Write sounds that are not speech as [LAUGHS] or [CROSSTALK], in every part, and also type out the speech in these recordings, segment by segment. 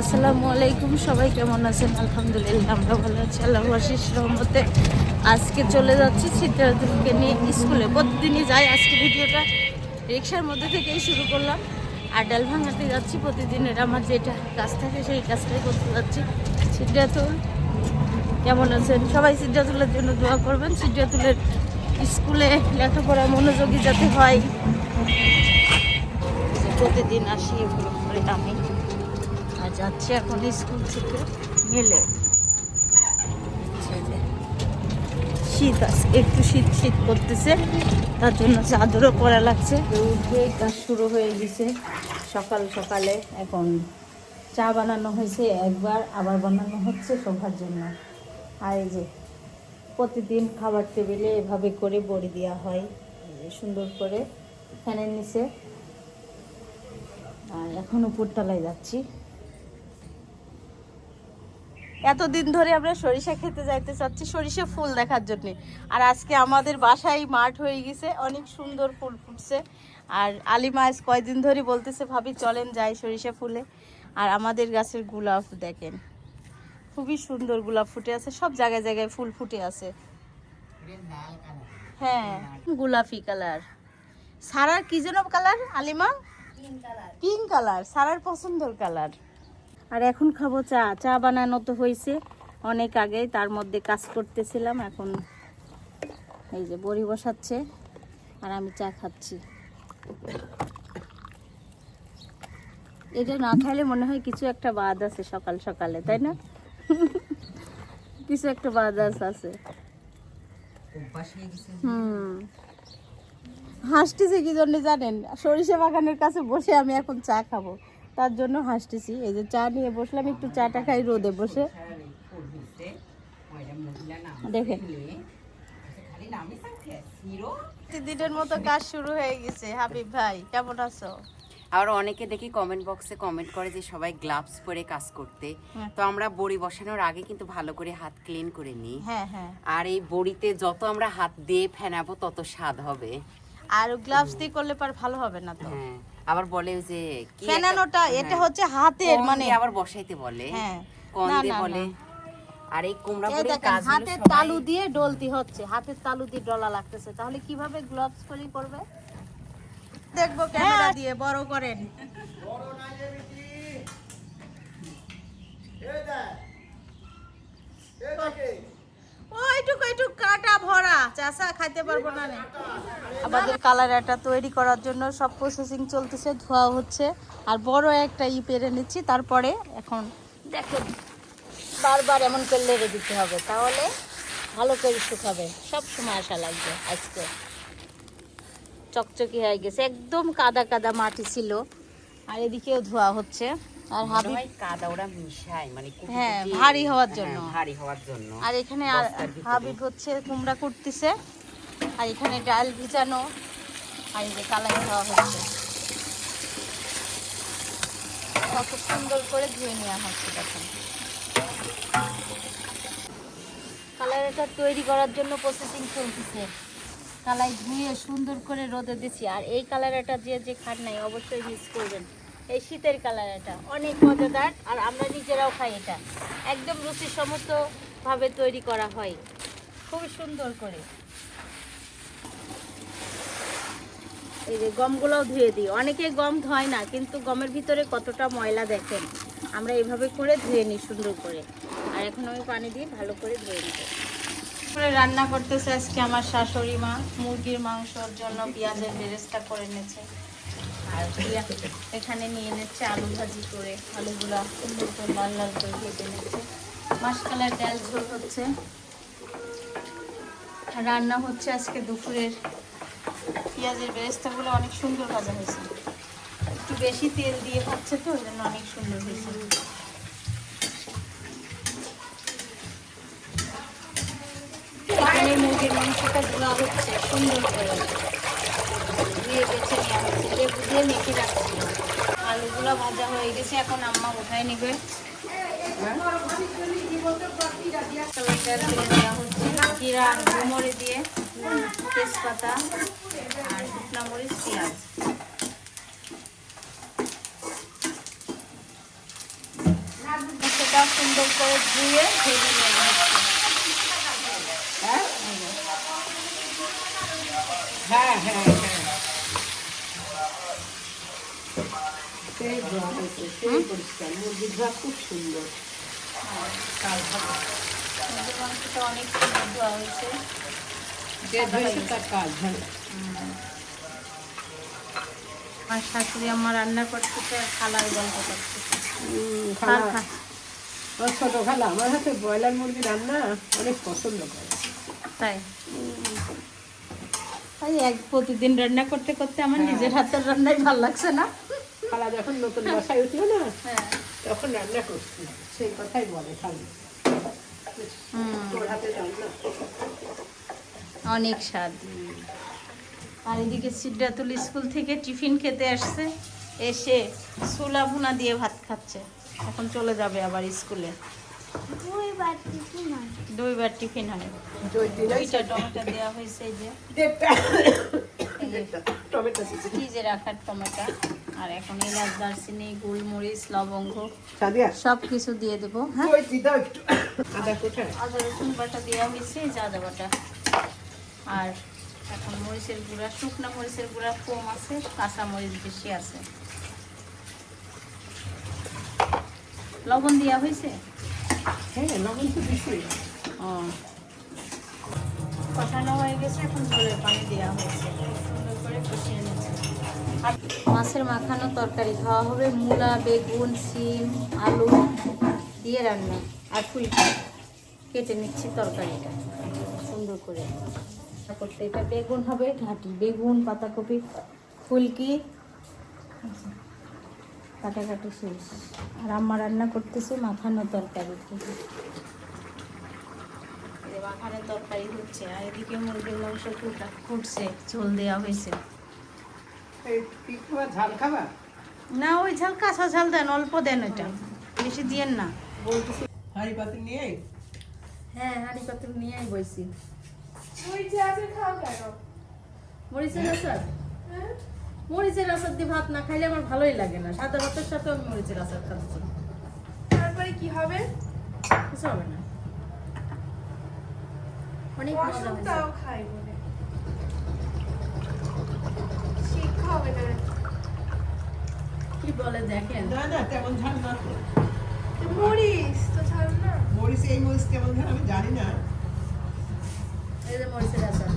আসসালামু আলাইকুম, সবাই কেমন আছেন? আলহামদুলিল্লাহ, আমরা ভালো আছি। আল্লাহ আশিস রহমতে আজকে চলে যাচ্ছি সিদ্ধার্থকে নিয়ে স্কুলে। প্রতিদিনই যাই আজকে ভিডিওটা। রিক্সার মধ্যে থেকেই শুরু করলাম। আর ডাল ভাঙাতে যাচ্ছি প্রতিদিনের আমার যেটা কাজ থাকে সেই কাজটাই করতে যাচ্ছি। সিদ্ধাতুল কেমন আছেন? সবাই সিদ্ধাতুলের জন্য দোয়া করবেন। সিদ্ধাতুলের স্কুলে লেখাপড়া মনোযোগী যাতে হয়। প্রতিদিন আসি, এগুলো করে আমি যাচ্ছি এখন স্কুল থেকে মেলে শীত আজকে একটু শীত শীত করতেছে। তার জন্য চাদরও পরা লাগছে। উঠে কাজ শুরু হয়ে গেছে। সকাল সকালে এখন চা বানানো হয়েছে একবার, আবার বানানো হচ্ছে সবার জন্য। আর যে প্রতিদিন খাবার টেবিলে এভাবে করে বড়ি দেওয়া হয়। সুন্দর করে ফ্যানের নিচে। আর এখন উপরতলায় যাচ্ছি। এতদিন ধরে আমরা সরিষা খেতে যাইতে চাচ্ছি সরিষা ফুল দেখার জন্যে। আর আজকে আমাদের বাসায় মাঠ হয়ে গেছে অনেক সুন্দর ফুল ফুটছে। আর আলিমা আজ কয়দিন ধরে বলতেছে ভাবি চলেন যাই সরিষা ফুলে। আর আমাদের গাছের গোলাপ দেখেন খুবই সুন্দর গোলাপ ফুটে আছে সব জায়গায় জায়গায় ফুল ফুটে আছে। হ্যাঁ গোলাপি কালার। সারার কি যেন কালার আলিমা? Pink colour. সারার পছন্দের কালার। আর এখন খাব চা। চা বানানো তো হয়েছে অনেক আগে তার মধ্যে কাজ করতেছিলাম এখন এই যে বড়ি বসাচ্ছে আর আমি চা খাচ্ছি। এটা না খাইলে মনে হয় কিছু একটা বাদ আছে সকাল সকালে তাই না? কিছু একটা বাদ আছে হুম। হাসতেছি কি জন্য জানেন? সরিষা বাগানের কাছে বসে আমি এখন চা খাব। তার জন্য হাসতেছি। এই যে চা নিয়ে বসলাম একটু চাটা খাই রোদে বসে। দেখেন। দিনের মতো কাজ শুরু হয়ে গেছে। হাবিব ভাই কেমন আছো? আবার অনেকে দেখি কমেন্ট বক্সে কমেন্ট করে যে সবাই গ্লাভস পরে কাজ করতে। হ্যাঁ। তো আমরা বড়ি বসানোর আগে কিন্তু ভালো করে হাত ক্লিন করে নিই। হ্যাঁ হ্যাঁ। আর এই বড়িতে যত আমরা হাত দিয়ে ফেনাবো তত স্বাদ হবে। আর গ্লাভস দিয়ে করলে পার ভালো হবে না তো। হ্যাঁ। আবার বলে যে ফেনানোটা এটা হ্যাঁ, হচ্ছে হাতের মানে আবার বসাইতে বলে। হ্যাঁ। কোন দিয়ে বলে। আর এই কুমড়া এই দেখেন কাজগুলো হাতের তালু দিয়ে ডলতি হচ্ছে হাতের তালু দিয়ে ডলা লাগতেছে। তাহলে কীভাবে গ্লাভস করে করবে? দেখব ক্যামেরা দিয়ে বড় করেন। ওইটুকু একটু কাটা ভরা। চাষা খাইতে পারব না। আমাদের কালার একটা তৈরি করার জন্য সব প্রসেসিং চলতেছে, ধোয়া হচ্ছে। আর বড় একটা ই পেরে নিচ্ছি, তারপরে এখন দেখেন, বারবার এমন করে লেড়ে দিতে হবে, তাহলে ভালো করে শুকাবে। সব সময় আসা লাগবে আজকে। চকচকি হয়ে গেছে, একদম কাদা কাদা মাটি ছিল। আর এদিকেও ধোয়া হচ্ছে। আর হাবি কাদা ওরা মিশায় মানে হ্যাঁ, ভারী হওয়ার হ্যাঁ, জন্য। ভারী হওয়ার জন্য আর এখানে হাবিব হচ্ছে কুমড়া কুটতেছে আর এখানে ডাল ভিজানো আর এই যে কালাই খাওয়া হচ্ছে। কত সুন্দর করে ধুয়ে নেওয়া হচ্ছে দেখেন। কালারটা তৈরি করার জন্য প্রসেসিং চলতেছে। কালাই ধুয়ে সুন্দর করে রোদে দিছি। আর এই কালারটা যে যে খান নাই অবশ্যই মিস করবেন। এই শীতের কালার এটা। অনেক মজাদার, আর আমরা নিজেরাও খাই এটা। একদম রুচিসম্মত ভাবে তৈরি করা হয়। খুবই সুন্দর করে। এই যে গমগুলোও ধুয়ে দিই। অনেকে গম ধয় না, কিন্তু গমের ভিতরে কতটা ময়লা দেখেন? আমরা এইভাবে করে ধুয়ে নিই সুন্দর করে। আর এখন আমি পানি দিয়ে ভালো করে ধুয়ে নিব। করে রান্না করতেছে আজকে আমার শাশুড়ি মা। মুরগির মাংসর জন্য পেঁয়াজের বেরেস্তা করে নিয়েছে আর এখানে নিয়ে নিচ্ছে আলু ভাজি করে, আলুগুলা সুন্দর করে লাল লাল করে ভেজে নিচ্ছে। মাসকালের ডাল ঝোল হচ্ছে। রান্না হচ্ছে আজকে দুপুরের। পেঁয়াজের বেরেস্তাগুলো অনেক সুন্দর ভাজা হয়েছে। একটু বেশি তেল দিয়ে ভাজছে তো, ওই জন্য অনেক সুন্দর হয়েছে। মুরগির মাংসটা ধোয়া হচ্ছে, সুন্দর করে। ধুয়ে বেছে নেওয়া হচ্ছে লেবু দিয়ে মেখে রাখছি। আলুগুলো ভাজা হয়ে গেছে, এখন আম্মা উঠায় নিবে? জিরা দিয়ে তেজপাতা মাছটা সুন্দর করে ধুয়ে ভেজে নেওয়া হ্যাঁ? হ্যাঁ হ্যাঁ। সেই ধোয়া হয়েছে সেই পরিষ্কার। মুরগির ধোয়া খুব সুন্দর। কাল ভালো মুরগির মাংসটা অনেক সুন্দর ধোয়া হয়েছে যে ধুয়েছে তার কাজ হ্যাঁ আর শাশুড়ি আমার রান্না করতেছে আর খালার গল্প করতেছে আমার ছোট খালা আমার হাতে ব্রয়লার মুরগি রান্না অনেক পছন্দ করে। তাই এক প্রতিদিন রান্না করতে করতে আমার হ্যাঁ। নিজের হাতের রান্নাই ভালো লাগছে না? খালা যখন নতুন বাসায় উঠল না হ্যাঁ। তখন রান্না করছি। সেই কথাই বলে খালি। অনেক স্বাদ। আর এদিকে সিদ্ধাতুল স্কুল থেকে টিফিন খেতে আসছে এসে ছোলা ভুনা দিয়ে ভাত খাচ্ছে। এখন চলে যাবে আবার স্কুলে। দুইবার টিফিন হয়। দুইটা টমেটো দেওয়া হয়েছে যে। টমেটো ফ্রিজে রাখার টমেটো আর এখন এলাচ দারচিনি গোলমরিচ লবঙ্গ সাদিয়া সব কিছু দিয়ে দেবো হ্যাঁ? আদা রসুন বাটা দেওয়া হয়েছে আদা বাটা। আর এখন মরিচের গুঁড়া শুকনা মরিচের গুঁড়া কম আছে কাঁচা মরিচ বেশি আছে। লবণ দেওয়া হয়েছে? হ্যাঁ লবণ তো দিছি। ও। কষানো হয়ে গেছে এখন ঝোলের পানি দেওয়া হয়েছে। মাছের মাখানো তরকারি খাওয়া হবে। মূলা, বেগুন সিম আলু দিয়ে রান্না আর ফুলকপি। কেটে নিচ্ছি তরকারিটা। সুন্দর করে। করতে এটা বেগুন হবে, ঘাটি। বেগুন, পাতাকপি, ফুলকি। কাটাকাটি শেষ। আর আম্মা রান্না করতেছে মাখানো তরকারি। মাখানো তরকারি হচ্ছে, আর এদিকে মুরগির মাংস ফুটা ফুটছে, ঝোল দেওয়া হয়েছে। ঝাল খাবা? না ওই ঝাল কাঁচা ঝাল দেন অল্প দেন ওইটা। বেশি দিয়েন না। হাঁড়ি পাতি নিয়ে হ্যাঁ হাঁড়ি পাতিল নিয়েই বইছি। মরিচের আচার মরিচের আচার? দিয়ে ভাত না খাইলে আমার ভালোই লাগে না। সাদা ভাতের সাথে আমি মরিচের আচার খাচ্ছি। তারপরে কি হবে? কিছু হবে না। অনেক মজা হয়েছে অসুখটাও খাই বলে শিক্ষা হবে না। কি বলে দেখেন? না না তেমন ঝাল না তো। মরিস তো ছাড় না। মরিচ এই মরিচ কেমন ঝাল আমি জানি না। এই যে মরিচের আচার।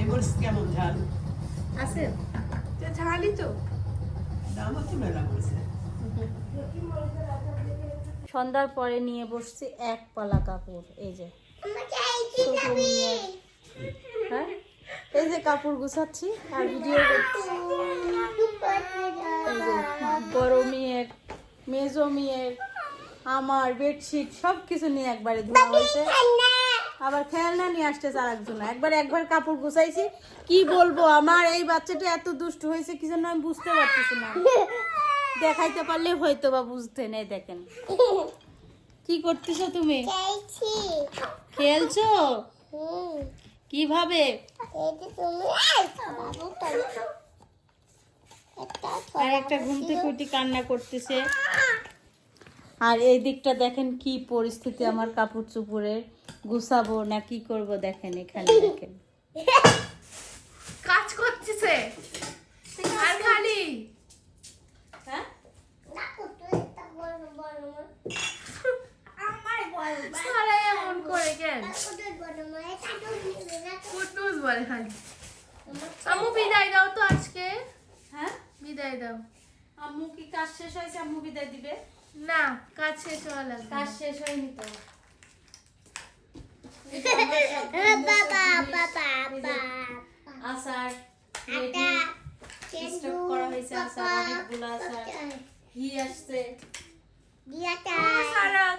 এই মরিচ কেমন ঝাল? আছে? তো ঝালি তো। দাম হচ্ছে মেলা মরিচের। সন্ধ্যার পরে নিয়ে বসছি এক পালা কাপড় এই যে। হ্যাঁ? এই যে কাপড় গুছাচ্ছি আর ভিডিও করছি। বড় মেয়ের মেজো মেয়ের আমার বেডশিট সব কিছু নিয়ে একবারে ধোয়া হয়েছে। আবার খেলনা নিয়ে আসতেছে আর একজন একবার একবার কাপড় গুছাইছি। কি বলব আমার এই বাচ্চাটা এত দুষ্ট হয়েছে কি জন্য আমি বুঝতে পারতেছি না। দেখাইতে পারলে হয়তো বা বুঝতে নেই দেখেন। [LAUGHS] কি করতেছো তুমি? খেলছো। কীভাবে? আর একটা ঘুম থেকে উঠি কান্না করতেছে। আর এই দিকটা দেখেন কি পরিস্থিতি আমার কাপড় চুপড়ের। গুছাবো না কি করব দেখেন এখানে দেখেন। কাজ করতেছে। আর খালি? হ্যাঁ? সারা এমন করে কেন কুটনুস বলে খালি আম্মু বিদায় দাও তো আজকে হ্যাঁ বিদায় দাও আম্মু কি কাজ শেষ হয়েছে আম্মু বিদায় দিবে না কাজ শেষ হওয়া লাগবে কাজ শেষ হয়নি তো আচার করা হয়েছে আচার অনেকগুলো আচার ঘি আসছে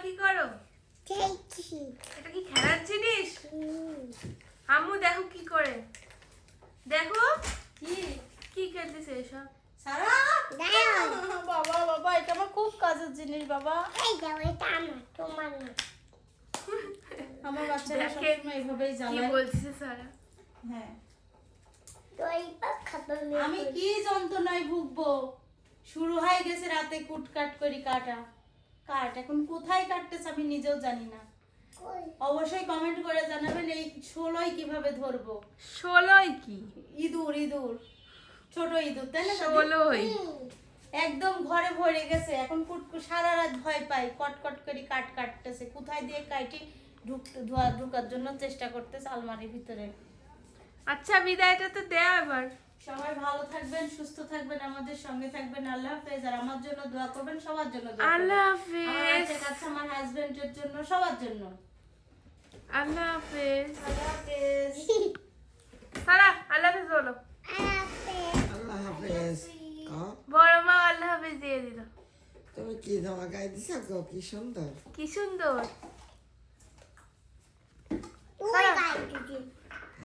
কি করো এটা কি খেলার জিনিস? আম্মু দেখো কি করে। দেখো। কি? কি খেলতেছে এসব? সারা? বাবা বাবা এটা আমার খুব কাজের জিনিস বাবা। আমার বাচ্চারা সবসময় এইভাবেই কি জ্বালায়। সারা? হ্যাঁ। আমি কি যন্ত্রণায় ভুগবো? শুরু হয়ে গেছে রাতে কুটকাট করি কাটা। কাট? এখন কোথায় কাটতেছে আমি নিজেও জানি না। অবশ্যই কমেন্ট করে জানাবেন এই ষোলোই কীভাবে ধরবো। ষোলোই কি? ইঁদুর ইঁদুর। ছোট ইঁদুর তাই না? ষোলোই। একদম ঘরে ভরে গেছে এখন কুটকু সারা রাত ভয় পাই কটকট করে কাট কাটতেছে। কোথায় দিয়ে কাটি ঢুকতে ধোয়া ঢুকার জন্য চেষ্টা করতেছে আলমারির ভিতরে। আচ্ছা বিদায়টা তো দেয়া এবার। সবাই ভালো থাকবেন সুস্থ থাকবেন আমাদের সঙ্গে থাকবেন। আল্লাহ হাফেজ। আর আমার জন্য দোয়া করবেন সবার জন্য আল্লাহ হাফেজ। আমার হাজবেন্ডের জন্য সবার জন্য। আল্লাহ হাফেজ। আল্লাহ হাফেজ। সারা আল্লাহ হাফেজ বলো। আল্লাহ হাফেজ। বড় মা আল্লাহ হাফেজ দিয়ে দিল। তুমি কি জামা গায়ে দিছ গো? কি সুন্দর। কি সুন্দর। ওই গায়ে দিছি